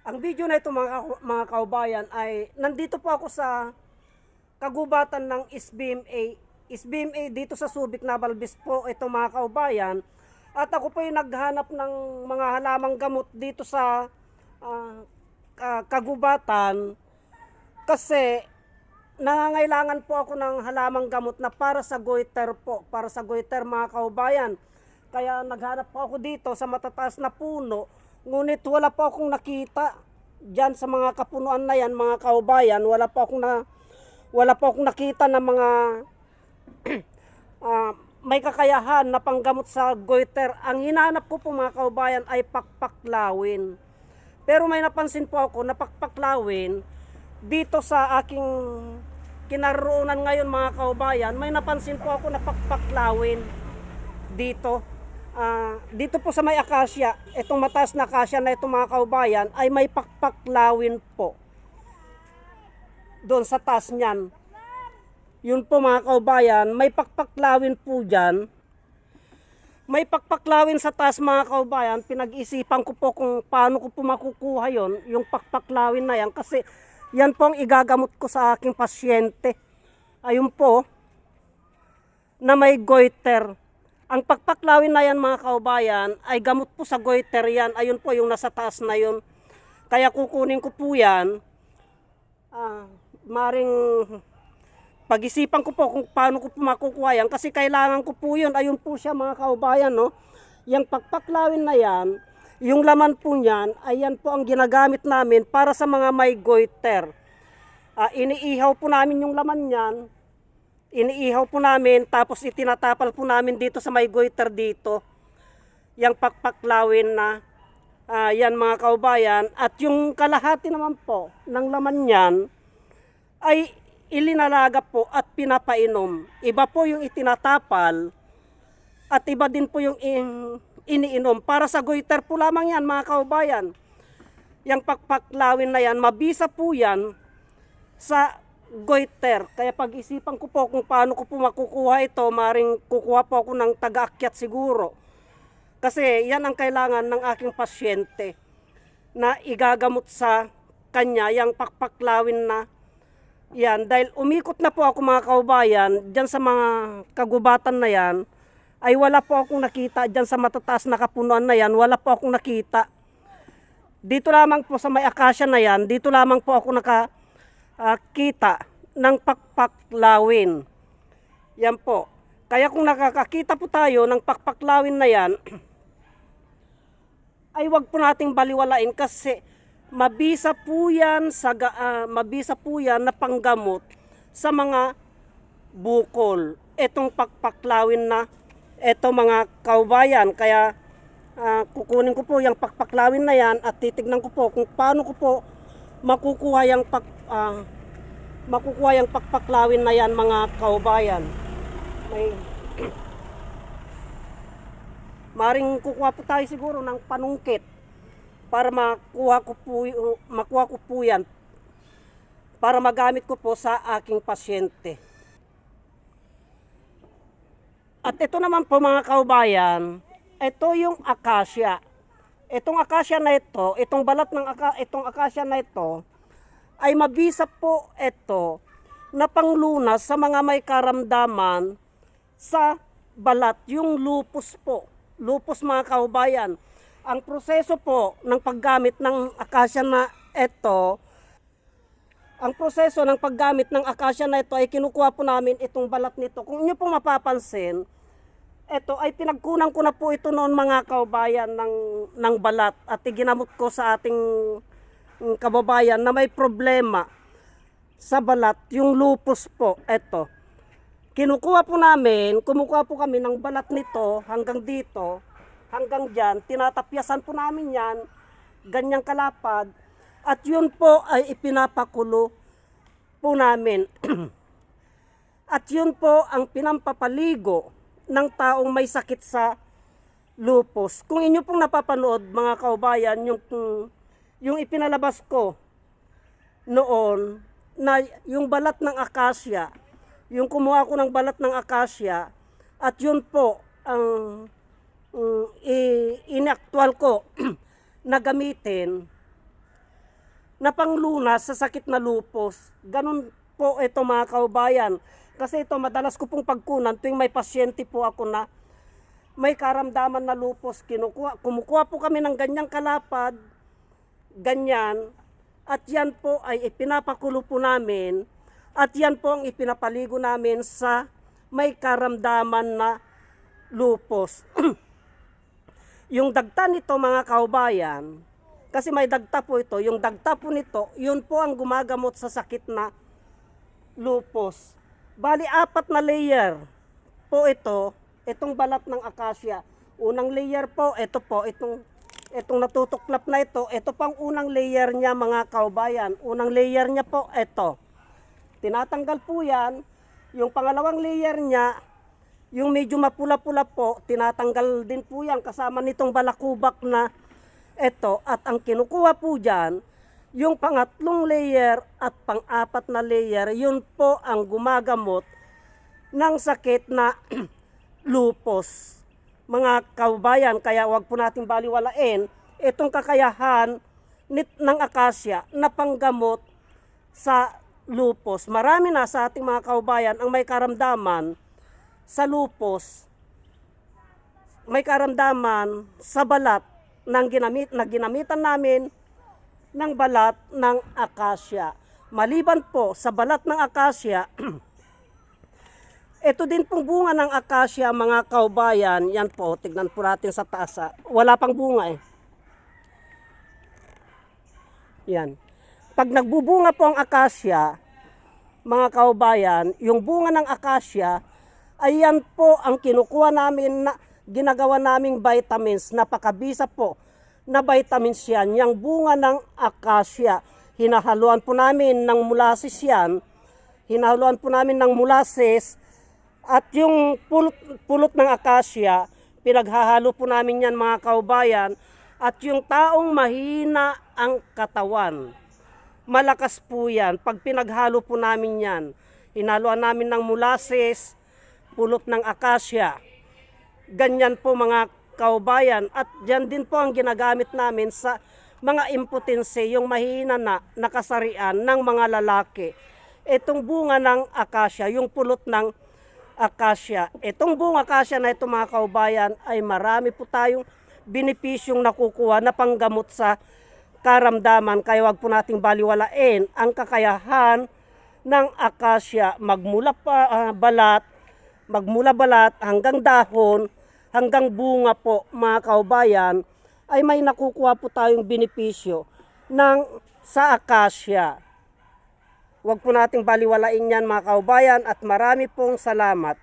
Ang video na ito mga, mga kaubayan ay nandito po ako sa kagubatan ng SBMA. SBMA dito sa Subic Navalbis po ito mga kaubayan. At ako po ay naghanap ng mga halamang gamot dito sa ah, ka- kagubatan kasi nangangailangan po ako ng halamang gamot na para sa goiter po, para sa goiter mga kaubayan. Kaya naghanap po ako dito sa matataas na puno, ngunit wala po akong nakita diyan sa mga kapunuan na yan, mga kaubayan, wala po akong na wala po akong nakita ng mga ah, may kakayahan na panggamot sa goiter. Ang hinahanap ko po mga kaubayan ay pakpaklawin. Pero may napansin po ako na pakpaklawin dito sa aking kinaroonan ngayon mga kaubayan, may napansin po ako na pakpaklawin dito. Ah, dito po sa may akasya, itong mataas na akasya na itong mga kaubayan ay may pakpaklawin po. Doon sa taas niyan. Yun po mga kaubayan, may pakpaklawin po dyan. May pakpaklawin sa taas mga kaubayan, pinag-isipan ko po kung paano ko po makukuha yon yung pakpaklawin na yan kasi yan po ang igagamot ko sa aking pasyente. Ayun po, na may goiter. Ang pakpaklawin na yan mga kaubayan ay gamot po sa goiter yan. Ayun po yung nasa taas na yun. Kaya kukunin ko po yan. Ah, maring pag-isipan ko po kung paano ko po makukuha yan kasi kailangan ko po yun. Ayun po siya mga kaubayan, no? Yung pagpaklawin na yan, yung laman po niyan, ayan po ang ginagamit namin para sa mga may goiter. Ah, iniihaw po namin yung laman niyan, iniihaw po namin, tapos itinatapal po namin dito sa may goiter dito. Yung pakpaklawin na, ah, yan mga kaubayan, at yung kalahati naman po ng laman niyan, ay ilinalaga po at pinapainom. Iba po yung itinatapal at iba din po yung in- iniinom. Para sa goiter po lamang yan mga kaubayan. Yung pakpaklawin na yan, mabisa po yan sa goiter. Kaya pag-isipan ko po kung paano ko po makukuha ito, maring kukuha po ako ng taga-akyat siguro. Kasi yan ang kailangan ng aking pasyente na igagamot sa kanya, yung pakpaklawin na yan, dahil umikot na po ako mga kaubayan, dyan sa mga kagubatan na yan, ay wala po akong nakita dyan sa matataas na kapunuan na yan, wala po akong nakita. Dito lamang po sa may akasya na yan, dito lamang po ako nakakita ng pakpaklawin. Yan po. Kaya kung nakakakita po tayo ng pakpaklawin na yan, ay wag po nating baliwalain kasi mabisa po yan sa ah, mabisa po yan na panggamot sa mga bukol. Etong pakpaklawin na eto mga kaubayan kaya ah, kukunin ko po yung pakpaklawin na yan at titignan ko po kung paano ko po makukuha yung pak ah, makukuha yung pakpaklawin na yan mga kaubayan. May Maring kukuha po tayo siguro ng panungkit para makuha ko po, makuha ko po yan para magamit ko po sa aking pasyente. At ito naman po mga kaubayan, ito yung akasya. Itong akasya na ito, itong balat ng aka, itong akasya na ito, ay mabisa po ito na panglunas sa mga may karamdaman sa balat, yung lupus po. Lupus mga kaubayan. Ang proseso po ng paggamit ng akasya na ito, ang proseso ng paggamit ng akasya na ito ay kinukuha po namin itong balat nito. Kung inyo pong mapapansin, ito ay pinagkunan ko na po ito noon mga kaubayan ng, ng balat at iginamot ko sa ating mm, kababayan na may problema sa balat, yung lupus po, ito. Kinukuha po namin, kumukuha po kami ng balat nito hanggang dito, hanggang dyan, tinatapyasan po namin yan, ganyang kalapad, at yun po ay ipinapakulo po namin. at yun po ang pinampapaligo ng taong may sakit sa lupus. Kung inyo pong napapanood mga kaubayan, yung, yung ipinalabas ko noon, na yung balat ng akasya, yung kumuha ko ng balat ng akasya, at yun po ang um, i- inaktwal ko na gamitin na panglunas sa sakit na lupus. Ganun po ito mga kaubayan. Kasi ito madalas ko pong pagkunan tuwing may pasyente po ako na may karamdaman na lupus. Kinukuha, kumukuha po kami ng ganyang kalapad, ganyan, at yan po ay ipinapakulo po namin at yan po ang ipinapaligo namin sa may karamdaman na lupus. yung dagta nito mga kaubayan, kasi may dagta po ito, yung dagta po nito, yun po ang gumagamot sa sakit na lupus. Bali, apat na layer po ito, itong balat ng akasya. Unang layer po, ito po, itong, itong natutuklap na ito, ito pang unang layer niya mga kaubayan. Unang layer niya po, ito. Tinatanggal po yan. Yung pangalawang layer niya, yung medyo mapula-pula po, tinatanggal din po yan kasama nitong balakubak na ito. At ang kinukuha po dyan, yung pangatlong layer at pang-apat na layer, yun po ang gumagamot ng sakit na lupus. Mga kaubayan, kaya wag po natin baliwalain itong kakayahan nit ng akasya na panggamot sa lupus. Marami na sa ating mga kaubayan ang may karamdaman sa lupus, may karamdaman sa balat ng ginamit, na ginamitan namin ng balat ng akasya. Maliban po sa balat ng akasya, ito din pong bunga ng akasya mga kaubayan, yan po, tignan po natin sa taas. ah. Wala pang bunga eh. Yan. Pag nagbubunga po ang akasya, mga kaubayan, yung bunga ng akasya, ay yan po ang kinukuha namin na ginagawa naming vitamins. Napakabisa po na vitamins yan. Yung bunga ng akasya, hinahaluan po namin ng molasses yan. Hinahaluan po namin ng molasses at yung pulot, pulot ng akasya, pinaghahalo po namin yan mga kaubayan. At yung taong mahina ang katawan, malakas po yan. Pag pinaghalo po namin yan, hinaluan namin ng molasses, pulot ng akasya. Ganyan po mga kaubayan. At dyan din po ang ginagamit namin sa mga impotense, yung mahina na nakasarian ng mga lalaki. Itong bunga ng akasya, yung pulot ng akasya. Itong bunga akasya na ito mga kaubayan ay marami po tayong benepisyong nakukuha na panggamot sa karamdaman. Kaya wag po nating baliwalain ang kakayahan ng akasya magmula pa ah, balat, magmula balat hanggang dahon, hanggang bunga po mga kaubayan ay may nakukuha po tayong benepisyo ng sa akasya. Huwag po nating baliwalain yan mga kaubayan at marami pong salamat.